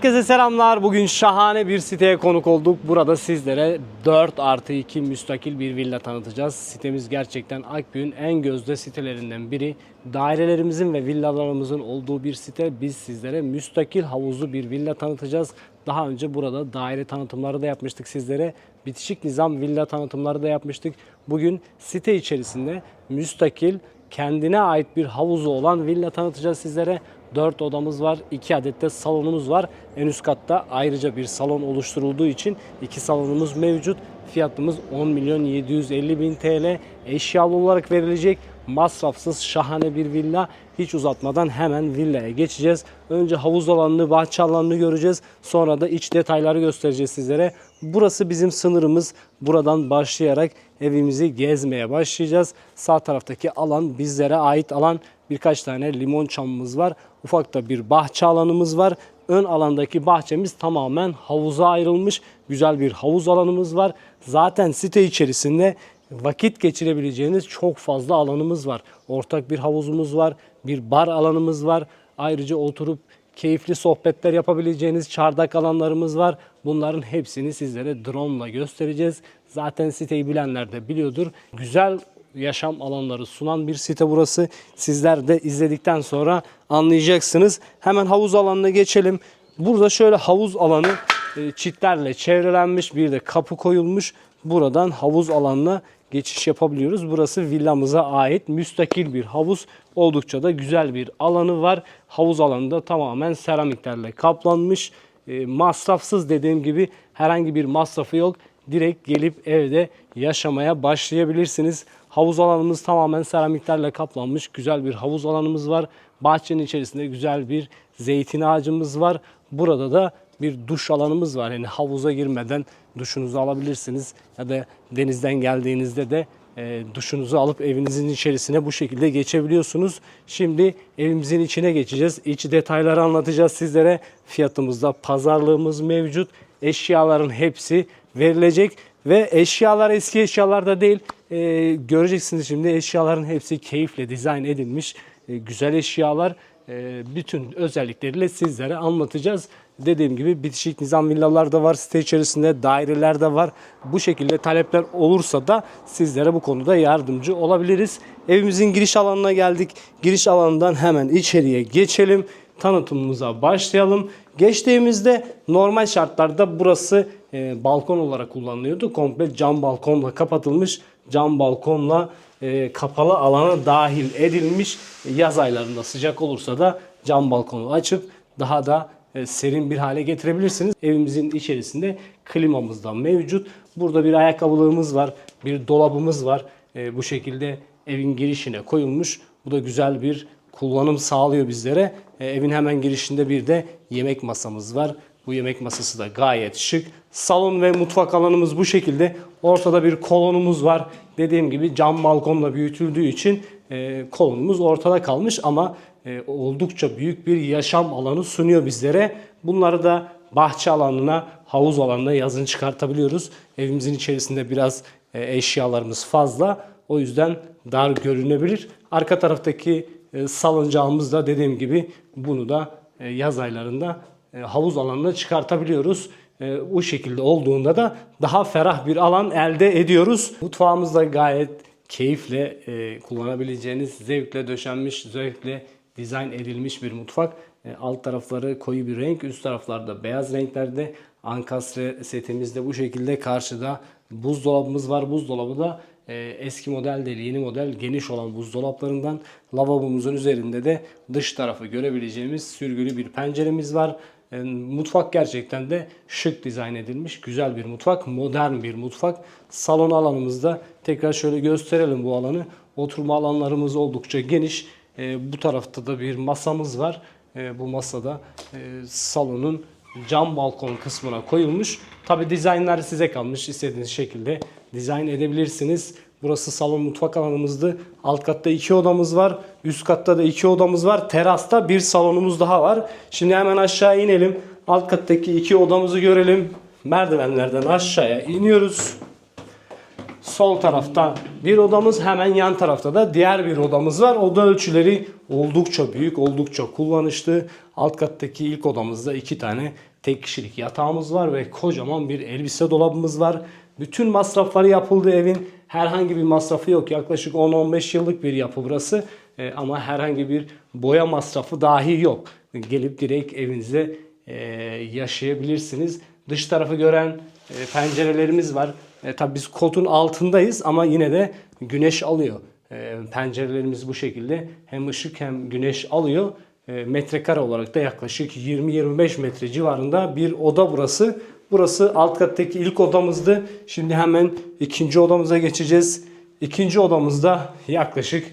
Herkese selamlar. Bugün şahane bir siteye konuk olduk. Burada sizlere 4 artı 2 müstakil bir villa tanıtacağız. Sitemiz gerçekten Akbük'ün en gözde sitelerinden biri. Dairelerimizin ve villalarımızın olduğu bir site. Biz sizlere müstakil havuzlu bir villa tanıtacağız. Daha önce burada daire tanıtımları da yapmıştık sizlere. Bitişik nizam villa tanıtımları da yapmıştık. Bugün site içerisinde müstakil kendine ait bir havuzu olan villa tanıtacağız sizlere. 4 odamız var, 2 adet de salonumuz var. En üst katta ayrıca bir salon oluşturulduğu için 2 salonumuz mevcut. Fiyatımız 10 milyon 750 bin TL. Eşyalı olarak verilecek masrafsız şahane bir villa. Hiç uzatmadan hemen villaya geçeceğiz. Önce havuz alanını, bahçe alanını göreceğiz. Sonra da iç detayları göstereceğiz sizlere. Burası bizim sınırımız. Buradan başlayarak evimizi gezmeye başlayacağız. Sağ taraftaki alan bizlere ait alan. Birkaç tane limon çamımız var. Ufak da bir bahçe alanımız var. Ön alandaki bahçemiz tamamen havuza ayrılmış. Güzel bir havuz alanımız var. Zaten site içerisinde vakit geçirebileceğiniz çok fazla alanımız var. Ortak bir havuzumuz var, bir bar alanımız var. Ayrıca oturup keyifli sohbetler yapabileceğiniz çardak alanlarımız var. Bunların hepsini sizlere drone ile göstereceğiz. Zaten siteyi bilenler de biliyordur. Güzel yaşam alanları sunan bir site burası. Sizler de izledikten sonra anlayacaksınız. Hemen havuz alanına geçelim. Burada şöyle havuz alanı e, çitlerle çevrelenmiş bir de kapı koyulmuş. Buradan havuz alanına geçiş yapabiliyoruz. Burası villamıza ait müstakil bir havuz. Oldukça da güzel bir alanı var. Havuz alanında tamamen seramiklerle kaplanmış. E, masrafsız dediğim gibi herhangi bir masrafı yok. Direkt gelip evde yaşamaya başlayabilirsiniz. Havuz alanımız tamamen seramiklerle kaplanmış. Güzel bir havuz alanımız var. Bahçenin içerisinde güzel bir zeytin ağacımız var. Burada da bir duş alanımız var. Yani havuza girmeden duşunuzu alabilirsiniz. Ya da denizden geldiğinizde de e, duşunuzu alıp evinizin içerisine bu şekilde geçebiliyorsunuz. Şimdi evimizin içine geçeceğiz. İç detayları anlatacağız sizlere. Fiyatımızda pazarlığımız mevcut. Eşyaların hepsi verilecek ve eşyalar eski eşyalar da değil. E, göreceksiniz şimdi eşyaların hepsi keyifle dizayn edilmiş e, güzel eşyalar. E, bütün özellikleriyle sizlere anlatacağız. Dediğim gibi bitişik nizam villalar da var site içerisinde, daireler de var. Bu şekilde talepler olursa da sizlere bu konuda yardımcı olabiliriz. Evimizin giriş alanına geldik. Giriş alanından hemen içeriye geçelim. Tanıtımımıza başlayalım. Geçtiğimizde normal şartlarda burası e, balkon olarak kullanılıyordu. Komple cam balkonla kapatılmış. Cam balkonla e, kapalı alana dahil edilmiş. Yaz aylarında sıcak olursa da cam balkonu açıp daha da e, serin bir hale getirebilirsiniz. Evimizin içerisinde klimamız da mevcut. Burada bir ayakkabılığımız var, bir dolabımız var. E, bu şekilde evin girişine koyulmuş. Bu da güzel bir kullanım sağlıyor bizlere. E, evin hemen girişinde bir de yemek masamız var. Bu yemek masası da gayet şık. Salon ve mutfak alanımız bu şekilde. Ortada bir kolonumuz var. Dediğim gibi cam balkonla büyütüldüğü için e, kolonumuz ortada kalmış ama e, oldukça büyük bir yaşam alanı sunuyor bizlere. Bunları da bahçe alanına, havuz alanına yazın çıkartabiliyoruz. Evimizin içerisinde biraz e, eşyalarımız fazla. O yüzden dar görünebilir. Arka taraftaki e, salıncağımız da dediğim gibi bunu da e, yaz aylarında e, havuz alanına çıkartabiliyoruz. Bu şekilde olduğunda da daha ferah bir alan elde ediyoruz. Mutfağımız da gayet keyifle kullanabileceğiniz, zevkle döşenmiş, zevkle dizayn edilmiş bir mutfak. Alt tarafları koyu bir renk, üst taraflarda beyaz renklerde. Ankastre setimizde bu şekilde karşıda buzdolabımız var. Buzdolabı da eski model değil yeni model geniş olan buzdolaplarından lavabomuzun üzerinde de dış tarafı görebileceğimiz sürgülü bir penceremiz var. E, Mutfak gerçekten de şık dizayn edilmiş. Güzel bir mutfak. Modern bir mutfak. Salon alanımızda tekrar şöyle gösterelim bu alanı. Oturma alanlarımız oldukça geniş. E, bu tarafta da bir masamız var. Bu masada e, salonun cam balkon kısmına koyulmuş. Tabi dizaynlar size kalmış. İstediğiniz şekilde dizayn edebilirsiniz. Burası salon mutfak alanımızdı. Alt katta iki odamız var. Üst katta da iki odamız var. Terasta bir salonumuz daha var. Şimdi hemen aşağı inelim. Alt kattaki iki odamızı görelim. Merdivenlerden aşağıya iniyoruz. Sol tarafta bir odamız hemen yan tarafta da diğer bir odamız var. Oda ölçüleri oldukça büyük, oldukça kullanışlı. Alt kattaki ilk odamızda iki tane tek kişilik yatağımız var ve kocaman bir elbise dolabımız var. Bütün masrafları yapıldı evin. Herhangi bir masrafı yok. Yaklaşık 10-15 yıllık bir yapı burası. E, ama herhangi bir boya masrafı dahi yok. Gelip direkt evinize e, yaşayabilirsiniz. Dış tarafı gören e, pencerelerimiz var. E, tabii biz kotun altındayız ama yine de güneş alıyor. E, pencerelerimiz bu şekilde hem ışık hem güneş alıyor. E, metrekare olarak da yaklaşık 20-25 metre civarında bir oda burası. Burası alt kattaki ilk odamızdı. Şimdi hemen ikinci odamıza geçeceğiz. İkinci odamızda yaklaşık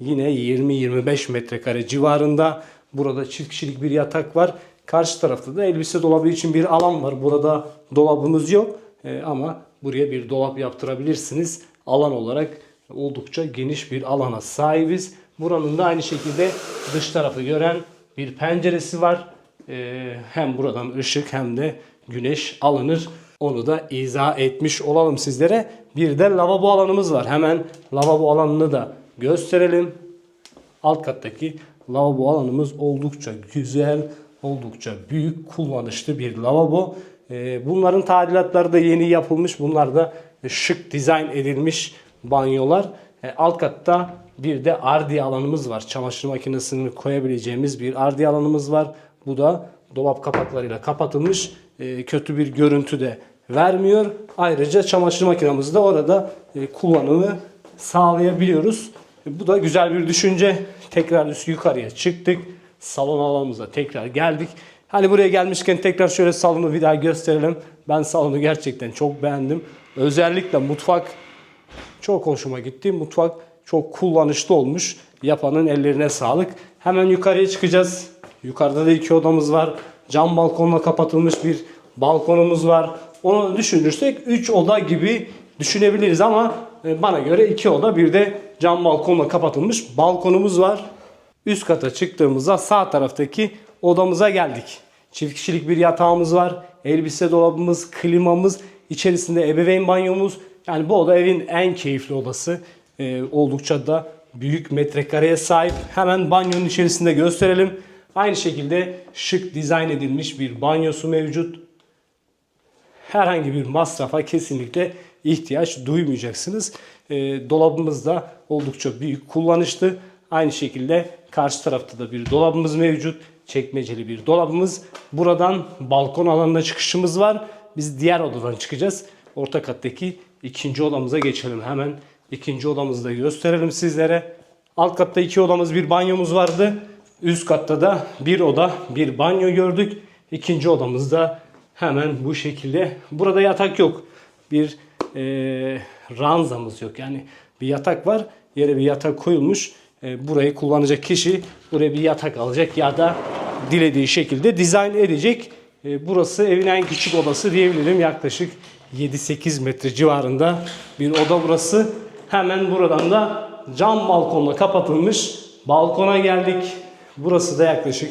yine 20-25 metrekare civarında. Burada çift kişilik bir yatak var. Karşı tarafta da elbise dolabı için bir alan var. Burada dolabımız yok Ee, ama buraya bir dolap yaptırabilirsiniz. Alan olarak oldukça geniş bir alana sahibiz. Buranın da aynı şekilde dış tarafı gören bir penceresi var. Ee, hem buradan ışık hem de güneş alınır. Onu da izah etmiş olalım sizlere. Bir de lavabo alanımız var. Hemen lavabo alanını da gösterelim. Alt kattaki lavabo alanımız oldukça güzel, oldukça büyük, kullanışlı bir lavabo. Ee, Bunların tadilatları da yeni yapılmış. Bunlar da şık dizayn edilmiş banyolar. Ee, Alt katta bir de ardi alanımız var. Çamaşır makinesini koyabileceğimiz bir ardi alanımız var. Bu da dolap kapaklarıyla kapatılmış. Ee, Kötü bir görüntü de vermiyor. Ayrıca çamaşır makinamızı da orada e, kullanımı sağlayabiliyoruz. Bu da güzel bir düşünce. Tekrar üst yukarıya çıktık. Salon alanımıza tekrar geldik. Hani buraya gelmişken tekrar şöyle salonu bir daha gösterelim. Ben salonu gerçekten çok beğendim. Özellikle mutfak çok hoşuma gitti. Mutfak çok kullanışlı olmuş. Yapanın ellerine sağlık. Hemen yukarıya çıkacağız. Yukarıda da iki odamız var. Cam balkonla kapatılmış bir balkonumuz var. Onu düşünürsek 3 oda gibi düşünebiliriz ama e, bana göre 2 oda bir de cam balkonla kapatılmış balkonumuz var. Üst kata çıktığımızda sağ taraftaki odamıza geldik. Çift kişilik bir yatağımız var. Elbise dolabımız, klimamız, içerisinde ebeveyn banyomuz. Yani bu oda evin en keyifli odası. Ee, oldukça da büyük metrekareye sahip. Hemen banyonun içerisinde gösterelim. Aynı şekilde şık dizayn edilmiş bir banyosu mevcut herhangi bir masrafa kesinlikle ihtiyaç duymayacaksınız. E, dolabımız da oldukça büyük, kullanışlı. Aynı şekilde karşı tarafta da bir dolabımız mevcut. Çekmeceli bir dolabımız. Buradan balkon alanına çıkışımız var. Biz diğer odadan çıkacağız. Orta kattaki ikinci odamıza geçelim. Hemen ikinci odamızı da gösterelim sizlere. Alt katta iki odamız, bir banyomuz vardı. Üst katta da bir oda, bir banyo gördük. İkinci odamızda hemen bu şekilde. Burada yatak yok. Bir e, ranzamız yok. Yani bir yatak var. Yere bir yatak koyulmuş. E, burayı kullanacak kişi buraya bir yatak alacak ya da dilediği şekilde dizayn edecek. E, burası evin en küçük odası diyebilirim. Yaklaşık 7-8 metre civarında bir oda burası. Hemen buradan da cam balkonla kapatılmış balkona geldik. Burası da yaklaşık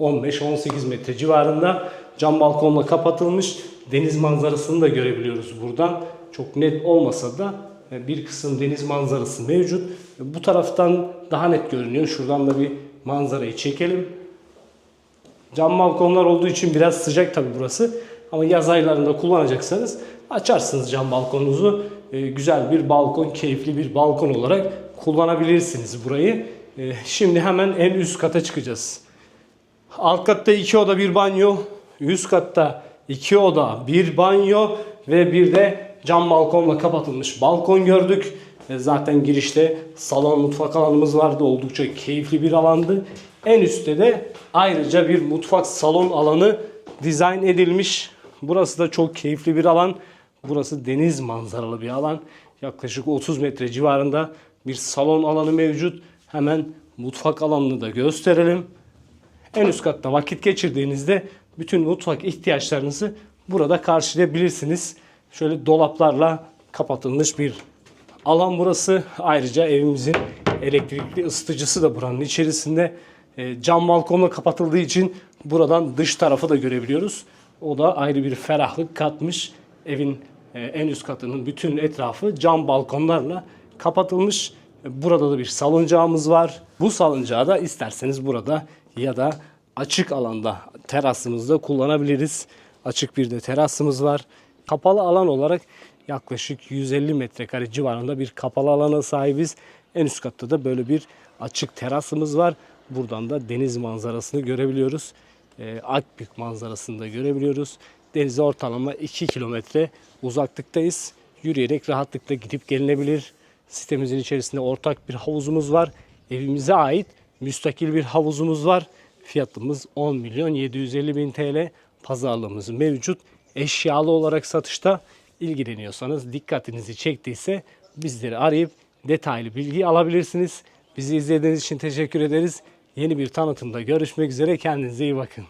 15-18 metre civarında cam balkonla kapatılmış. Deniz manzarasını da görebiliyoruz buradan. Çok net olmasa da bir kısım deniz manzarası mevcut. E, Bu taraftan daha net görünüyor. Şuradan da bir manzarayı çekelim. Cam balkonlar olduğu için biraz sıcak tabi burası. Ama yaz aylarında kullanacaksanız açarsınız cam balkonunuzu. E, güzel bir balkon, keyifli bir balkon olarak kullanabilirsiniz burayı. E, şimdi hemen en üst kata çıkacağız. Alt katta iki oda bir banyo. Üst katta iki oda bir banyo ve bir de cam balkonla kapatılmış balkon gördük. Zaten girişte salon mutfak alanımız vardı. Oldukça keyifli bir alandı. En üstte de ayrıca bir mutfak salon alanı dizayn edilmiş. Burası da çok keyifli bir alan. Burası deniz manzaralı bir alan. Yaklaşık 30 metre civarında bir salon alanı mevcut. Hemen mutfak alanını da gösterelim. En üst katta vakit geçirdiğinizde bütün mutfak ihtiyaçlarınızı burada karşılayabilirsiniz. Şöyle dolaplarla kapatılmış bir alan burası. Ayrıca evimizin elektrikli ısıtıcısı da buranın içerisinde. E, Cam balkonla kapatıldığı için buradan dış tarafı da görebiliyoruz. O da ayrı bir ferahlık katmış. Evin e, en üst katının bütün etrafı cam balkonlarla kapatılmış. Burada da bir salıncağımız var. Bu salıncağı da isterseniz burada ya da açık alanda terasımızda kullanabiliriz. Açık bir de terasımız var. Kapalı alan olarak yaklaşık 150 metrekare civarında bir kapalı alana sahibiz. En üst katta da böyle bir açık terasımız var. Buradan da deniz manzarasını görebiliyoruz. Ee, Akbük manzarasını da görebiliyoruz. Denize ortalama 2 kilometre uzaklıktayız. Yürüyerek rahatlıkla gidip gelinebilir. Sitemizin içerisinde ortak bir havuzumuz var. Evimize ait müstakil bir havuzumuz var. Fiyatımız 10 milyon 750 bin TL. Pazarlığımız mevcut. Eşyalı olarak satışta ilgileniyorsanız dikkatinizi çektiyse bizleri arayıp detaylı bilgi alabilirsiniz. Bizi izlediğiniz için teşekkür ederiz. Yeni bir tanıtımda görüşmek üzere. Kendinize iyi bakın.